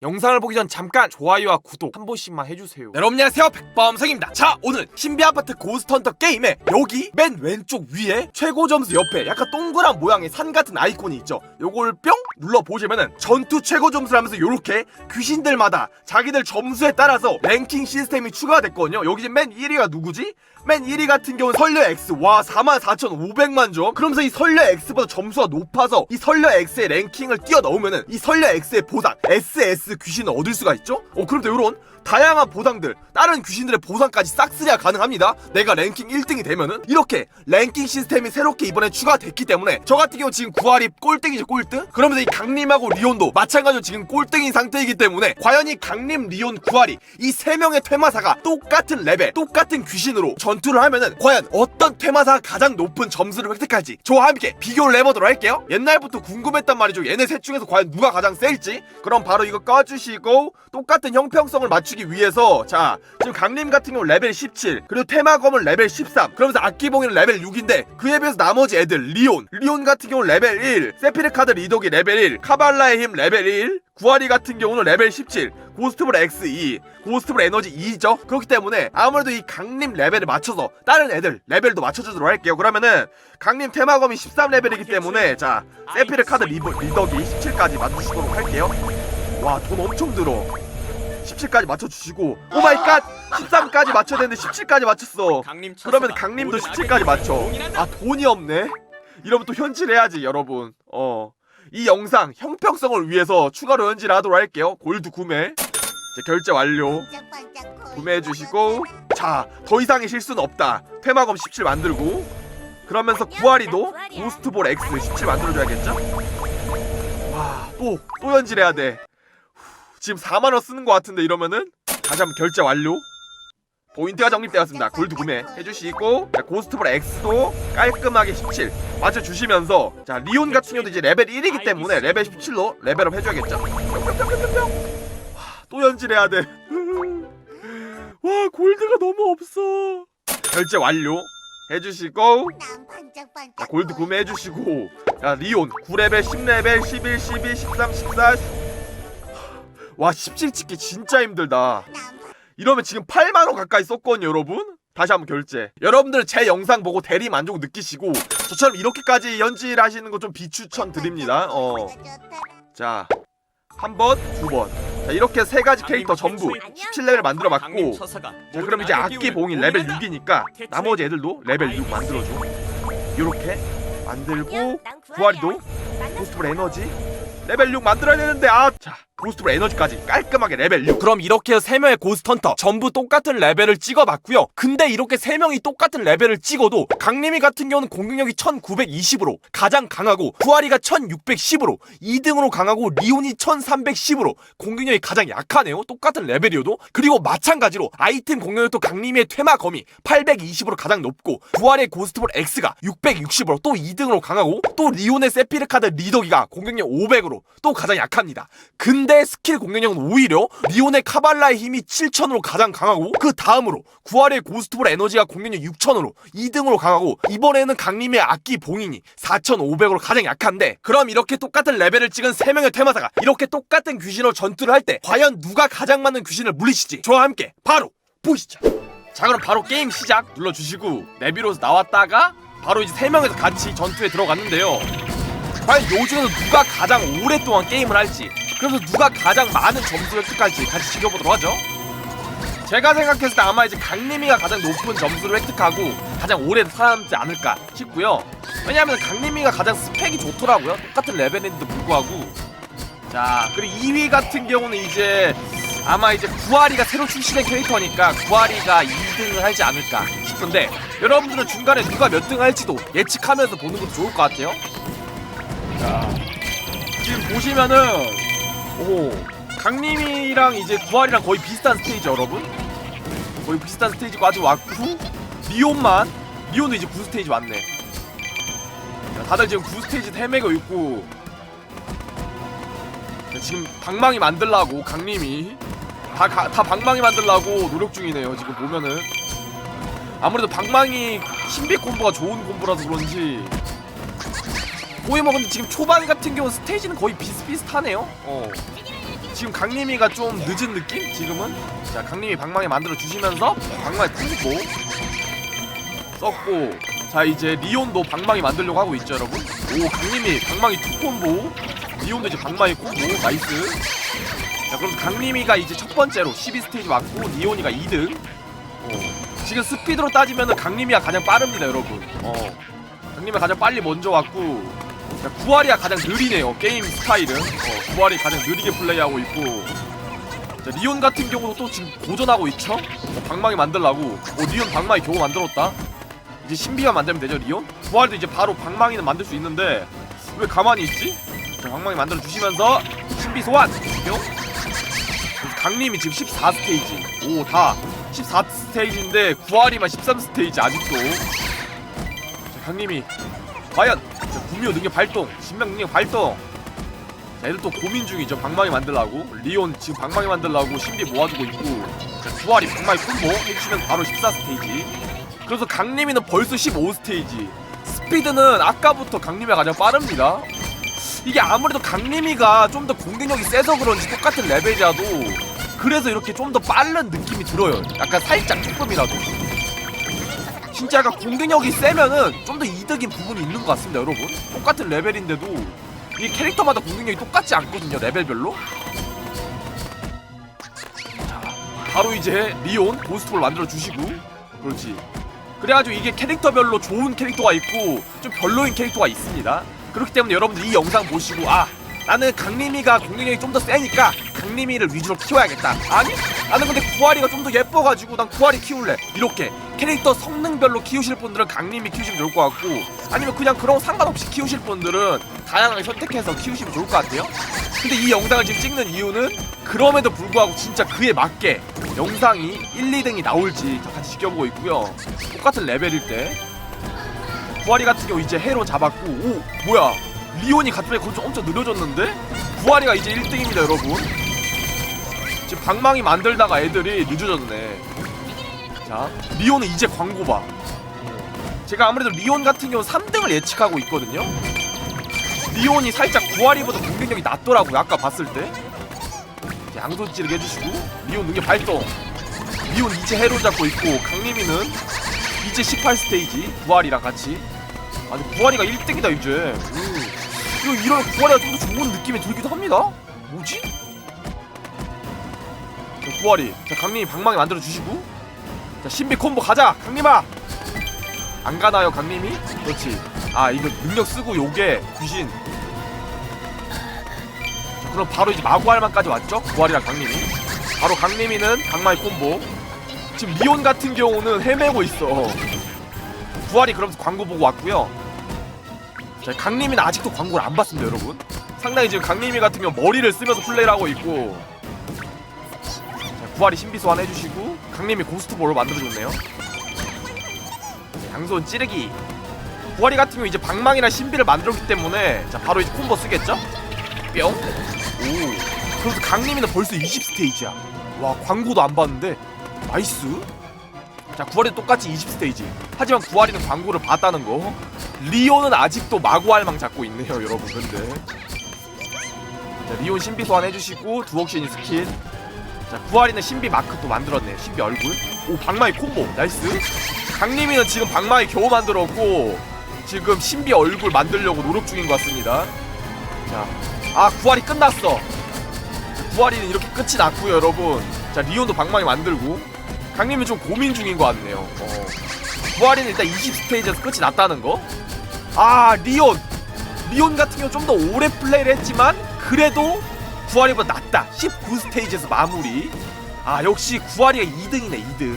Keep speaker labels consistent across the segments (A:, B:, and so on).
A: 영상을 보기 전 잠깐 좋아요와 구독 한 번씩만 해주세요. 여러분 안녕하세요. 백범성입니다. 자 오늘 신비 아파트 고스트헌터 게임에 여기 맨 왼쪽 위에 최고 점수 옆에 약간 동그란 모양의 산 같은 아이콘이 있죠? 요걸 뿅 눌러보시면은 전투 최고 점수를 하면서 요렇게 귀신들마다 자기들 점수에 따라서 랭킹 시스템이 추가가 됐거든요. 여기 지금 맨 1위가 누구지? 맨 1위 같은 경우는 설녀 X. 와 44,500만 점. 그러면서 이 설녀 X보다 점수가 높아서 이 설녀 X의 랭킹을 뛰어넘으면은 이 설녀 X의 보상 SS 귀신을 얻을 수가 있죠? 어 그럼 또 요런 다양한 보상들 다른 귀신들의 보상까지 싹쓸이가 가능합니다. 내가 랭킹 1등이 되면은 이렇게 랭킹 시스템이 새롭게 이번에 추가됐기 때문에 저 같은 경우 지금 9할이 꼴등이죠 꼴등? 그러면서 이 강림하고 리온도 마찬가지로 지금 꼴등인 상태이기 때문에 과연 이 강림 리온 9할이 이 세 명의 퇴마사가 똑같은 레벨 똑같은 귀신으로 전투를 하면은 과연 어떤 퇴마사가 가장 높은 점수를 획득할지 저와 함께 비교를 해보도록 할게요. 옛날부터 궁금했단 말이죠. 얘네 셋 중에서 과연 누가 가장 셀지? 그럼 바로 이거 꺼주시고 똑같은 형평성을 맞추기 위해서 자 지금 강림 같은 경우 레벨 17 그리고 테마검은 레벨 13 그러면서 악기봉이는 레벨 6인데 그에 비해서 나머지 애들 리온 리온 같은 경우 레벨 1 세피르카드 리독이 레벨 1 카발라의 힘 레벨 1 구아리 같은 경우는 레벨 17 고스트볼 X2 고스트볼 에너지 2죠? 그렇기 때문에 아무래도 이 강림 레벨을 맞춰서 다른 애들 레벨도 맞춰주도록 할게요. 그러면은 강림 테마검이 13레벨이기 때문에 자 세피르 카드 리버, 리덕이 17까지 맞추시도록 할게요. 와 돈 엄청 들어 17까지 맞춰주시고 오마이갓! 13까지 맞춰야 되는데 17까지 맞췄어. 그러면 강림도 17까지 맞춰. 아 돈이 없네? 이러면 또 현질해야지 여러분. 어. 이 영상 형평성을 위해서 추가로 현질을 하도록 할게요. 골드 구매. 이제 결제 완료. 구매해 주시고. 자 더 이상의 실수는 없다. 퇴마검 17 만들고. 그러면서 구아리도 고스트볼 X 17 만들어줘야겠죠? 와또 또 현질해야 돼. 후, 지금 4만 원 쓰는 것 같은데 이러면은 다시 한번 결제 완료 포인트가 정립되었습니다. 골드 구매 해주시고 자, 고스트볼 X도 깔끔하게 17 맞춰주시면서 자 리온 같은 경우도 이제 레벨 1이기 때문에 레벨 17로 레벨업 해줘야겠죠. 와, 또 연질해야 돼. 와 골드가 너무 없어. 결제 완료 해주시고 자, 골드 구매해주시고 자 리온 9레벨 10레벨 11 12 13 14 와 17 찍기 진짜 힘들다. 이러면 지금 8만원 가까이 썼거든요 여러분 다시 한번 결제 여러분들 제 영상 보고 대리 만족 느끼시고 저처럼 이렇게까지 연질 하시는 거 좀 비추천 드립니다 어자 한 번, 두 번. 자, 이렇게 세 가지 캐릭터 전부 17레벨 만들어 봤고. 자, 그럼 이제 악기 봉이 레벨 6이니까 나머지 애들도 레벨 6 만들어줘. 요렇게 만들고, 구아리도 고스트볼 에너지 레벨 6 만들어야 되는데, 아! 자, 고스트볼 에너지까지 깔끔하게 레벨 6. 그럼 이렇게 해서 3명의 고스트 헌터 전부 똑같은 레벨을 찍어봤고요. 근데 이렇게 3명이 똑같은 레벨을 찍어도 강림이 같은 경우는 공격력이 1920으로 가장 강하고 구아리가 1610으로 2등으로 강하고 리온이 1310으로 공격력이 가장 약하네요. 똑같은 레벨이어도. 그리고 마찬가지로 아이템 공격력도 강림의 퇴마검이 820으로 가장 높고 구아리의 고스트볼 X가 660으로 또 2등으로 강하고 또 리온의 세피르 카드 리더기가 공격력 500으로 또 가장 약합니다. 근데 스킬 공격력은 오히려 리온의 카발라의 힘이 7000으로 가장 강하고 그 다음으로 구아리의 고스트볼 에너지가 공격력 6000으로 2등으로 강하고 이번에는 강림의 악기 봉인이 4500으로 가장 약한데 그럼 이렇게 똑같은 레벨을 찍은 3명의 테마사가 이렇게 똑같은 귀신으로 전투를 할 때 과연 누가 가장 많은 귀신을 물리실지? 저와 함께 바로 보시죠. 자 그럼 바로 게임 시작! 눌러주시고 내비로서 나왔다가 바로 이제 3명에서 같이 전투에 들어갔는데요. 과연 요 중에서 누가 가장 오랫동안 게임을 할지 그래서 누가 가장 많은 점수를 획득할지 같이 지켜보도록 하죠. 제가 생각했을 때 아마 이제 강림이가 가장 높은 점수를 획득하고 가장 오래 살아남지 않을까 싶고요. 왜냐하면 강림이가 가장 스펙이 좋더라고요. 똑같은 레벨인데도 불구하고. 자 그리고 2위 같은 경우는 이제 아마 이제 구아리가 새로 출시된 캐릭터니까 구아리가 2등을 하지 않을까 싶은데 여러분들은 중간에 누가 몇 등 할지도 예측하면서 보는 것도 좋을 것 같아요. 자 지금 보시면은 오. 강림이랑 이제 구할이랑 거의 비슷한 스테이지 여러분? 거의 비슷한 스테이지고 아직 왔고 리온만 리온도 이제 9스테이지 왔네. 자, 다들 지금 9스테이지 헤매고 있고. 자, 지금 방망이 만들라고 강림이. 다, 가, 다 방망이 만들라고 노력 중이네요 지금 보면은. 아무래도 방망이 신비 콤보가 좋은 콤보라서 그런지 뭐 근데 지금 초반 같은 경우 스테이지는 거의 비슷비슷하네요. 어. 지금 강림이가 좀 늦은 느낌? 지금은? 자 강림이 방망이 만들어 주시면서 방망이 뿜고 썼고. 자 이제 리온도 방망이 만들려고 하고 있죠 여러분. 오 강림이 방망이 투 콤보. 리온도 이제 방망이 콤보 나이스. 자 그럼 강림이가 이제 첫 번째로 12스테이지 왔고 리온이가 2등. 어. 지금 스피드로 따지면 강림이가 가장 빠릅니다 여러분. 어. 강림이가 가장 빨리 먼저 왔고 자, 구아리가 가장 느리네요 게임 스타일은. 어, 구아리 가장 느리게 플레이하고 있고. 자, 리온 같은 경우도 또 지금 도전하고 있죠? 어, 방망이 만들라고. 오 리온 방망이 겨우 만들었다? 이제 신비가 만들면 되죠 리온? 구아리도 이제 바로 방망이는 만들 수 있는데 왜 가만히 있지? 자, 방망이 만들어 주시면서 신비 소환! 뿅. 강림이 지금 14스테이지. 오다 14스테이지인데 구아리만 13스테이지 아직도. 자, 강림이 과연 자, 구미호 능력 발동 신명 능력 발동. 자 애들 또 고민 중이죠. 방망이 만들라고. 리온 지금 방망이 만들라고 신비 모아두고 있고. 자, 구아리 방망이 콤보 해주시면 바로 14스테이지. 그래서 강림이는 벌써 15스테이지. 스피드는 아까부터 강림이가 가장 빠릅니다. 이게 아무래도 강림이가 좀 더 공격력이 세서 그런지 똑같은 레벨이라도 그래서 이렇게 좀 더 빠른 느낌이 들어요. 약간 살짝 조금이라도 진짜 약간 공격력이 세면은 좀 더 이득인 부분이 있는 것 같습니다 여러분. 똑같은 레벨인데도 이게 캐릭터마다 공격력이 똑같지 않거든요 레벨별로. 자 바로 이제 리온 고스트볼 만들어 주시고. 그렇지. 그래가지고 이게 캐릭터별로 좋은 캐릭터가 있고 좀 별로인 캐릭터가 있습니다. 그렇기 때문에 여러분들 이 영상 보시고 아 나는 강림이가 공격력이 좀 더 세니까 강림이를 위주로 키워야겠다. 아니 나는 근데 구아리가 좀 더 예뻐가지고 난 구아리 키울래. 이렇게 캐릭터 성능별로 키우실 분들은 강림이 키우시면 좋을 것 같고 아니면 그냥 그런 거 상관없이 키우실 분들은 다양하게 선택해서 키우시면 좋을 것 같아요. 근데 이 영상을 지금 찍는 이유는 그럼에도 불구하고 진짜 그에 맞게 영상이 1, 2등이 나올지 다 같이 지켜보고 있고요. 똑같은 레벨일 때. 구아리 같은 경우 이제 해로 잡았고 오 뭐야. 리온이 갑자기 건좀 엄청 느려졌는데? 구아리가 이제 1등입니다 여러분. 지금 방망이 만들다가 애들이 늦어졌네 자 리온은 이제 광고 봐. 제가 아무래도 리온 같은 경우 3등을 예측하고 있거든요. 리온이 살짝 구아리보다 공격력이 낮더라고요 아까 봤을 때. 양손 찌르게 해주시고 리온 능력 발동. 리온 이제 해로 잡고 있고 강림이는 이제 18스테이지 구아리랑 같이. 아니 구아리가 1등이다 이제. 오. 이거 이런 구아리가 좀 더 좋은 느낌이 들기도 합니다. 뭐지? 자, 구아리 자 강림이 방망이 만들어 주시고 자 신비 콤보 가자 강림아. 안 가나요 강림이? 그렇지. 아 이거 능력 쓰고 요게 귀신. 자, 그럼 바로 이제 마구알만까지 왔죠? 구아리랑 강림이. 바로 강림이는 방망이 콤보. 지금 리온 같은 경우는 헤매고 있어. 구아리 그러면서 광고 보고 왔고요. 자, 강림이는 아직도 광고를 안 봤습니다 여러분. 상당히 지금 강림이 같은 경우 머리를 쓰면서 플레이를 하고 있고. 자, 구아리 신비 소환 해주시고 강림이 고스트볼을 만들어줬네요. 양손 찌르기. 구아리 같은 경우 이제 방망이나 신비를 만들었기 때문에 자 바로 이제 콤보 쓰겠죠? 뿅. 오. 그래서 강림이는 벌써 20스테이지야. 와 광고도 안 봤는데. 나이스. 자 9월에 똑같이 20스테이지. 하지만 9월이는 광고를 봤다는 거. 리오는 아직도 마구알망 잡고 있네요 여러분. 근데. 자, 리온 신비 소환 해주시고 두옥신이 스킬 자 9월이는 신비 마크 또 만들었네요. 신비 얼굴. 오 방망이 콤보. 나이스. 강림이는 지금 방망이 겨우 만들었고 지금 신비 얼굴 만들려고 노력 중인 것 같습니다. 자아 9월이 끝났어. 9월이는 이렇게 끝이 났고요 여러분. 자 리온도 방망이 만들고. 강림이 좀 고민 중인 것 같네요. 어. 부활이는 일단 20스테이지에서 끝이 났다는 거. 아 리온, 리온 같은 경우 좀 더 오래 플레이를 했지만 그래도 구아리보다 낫다. 19스테이지에서 마무리. 아 역시 구아리가 2등이네 2등.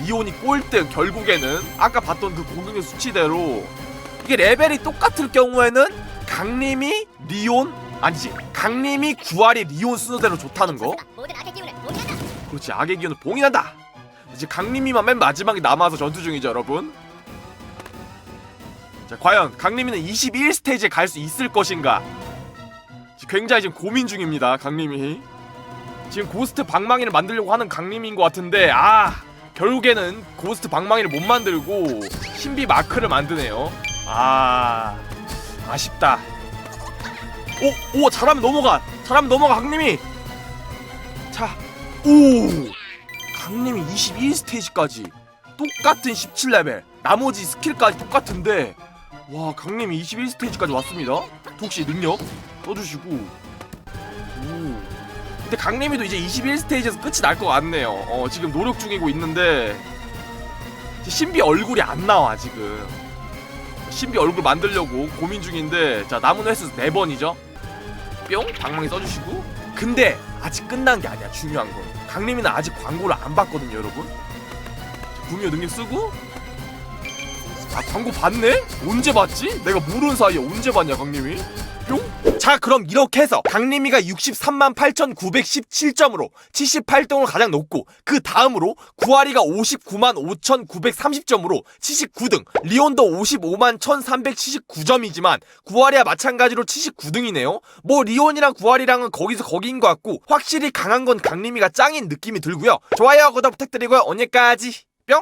A: 리온이 꼴등 결국에는 아까 봤던 그 공격력 수치대로 이게 레벨이 똑같을 경우에는 강림이 리온 아니지 강림이 구아리 리온 순서대로 좋다는 거. 그렇지 악의 기운을 봉인한다 이제 강림이만 맨 마지막에 남아서 전투 중이죠 여러분 자 과연 강림이는 21스테이지에 갈 수 있을 것인가 굉장히 지금 고민 중입니다 강림이 지금 고스트 방망이를 만들려고 하는 강림인 것 같은데 아 결국에는 고스트 방망이를 못 만들고 신비 마크를 만드네요 아 아쉽다 오! 오! 잘하면 넘어가 잘하면 넘어가 강림이 자, 오! 강림이 21스테이지까지 똑같은 17레벨 나머지 스킬까지 똑같은데 와 강림이 21스테이지까지 왔습니다 혹시 능력 써주시고. 오. 근데 강림이도 이제 21스테이지에서 끝이 날 것 같네요. 어 지금 노력 중이고 있는데. 신비 얼굴이 안 나와 지금. 신비 얼굴 만들려고 고민 중인데. 자 남은 횟수 4번이죠? 뿅. 방망이 써주시고. 근데 아직 끝난 게 아니야 중요한 건. 강림이는 아직 광고를 안 봤거든요 여러분. 구미호 능력 쓰고. 아 광고 봤네? 언제 봤지? 내가 모르는 사이에 언제 봤냐 강림이? 뿅? 자 그럼 이렇게 해서 강림이가 63만 8,917점으로 78등으로 가장 높고 그 다음으로 구아리가 59만 5,930점으로 79등 리온도 55만 1,379점이지만 구아리와 마찬가지로 79등이네요. 뭐 리온이랑 구아리랑은 거기서 거기인 것 같고 확실히 강한 건 강림이가 짱인 느낌이 들고요. 좋아요 구독 부탁드리고요. 언제까지? 뿅